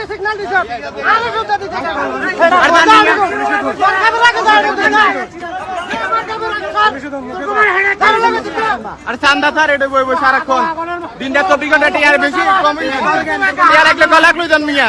কি রে কাটি আমরা রে সাত না। দুলাই আর দিলে নিয়া আর চান্দা স্যার এটা বইব সারাক্ষণ। দিনটা চব্বিশ ঘণ্টা টিয়ার বেশি কম টিয়ার এক লাখ লাখ লইজন মিয়া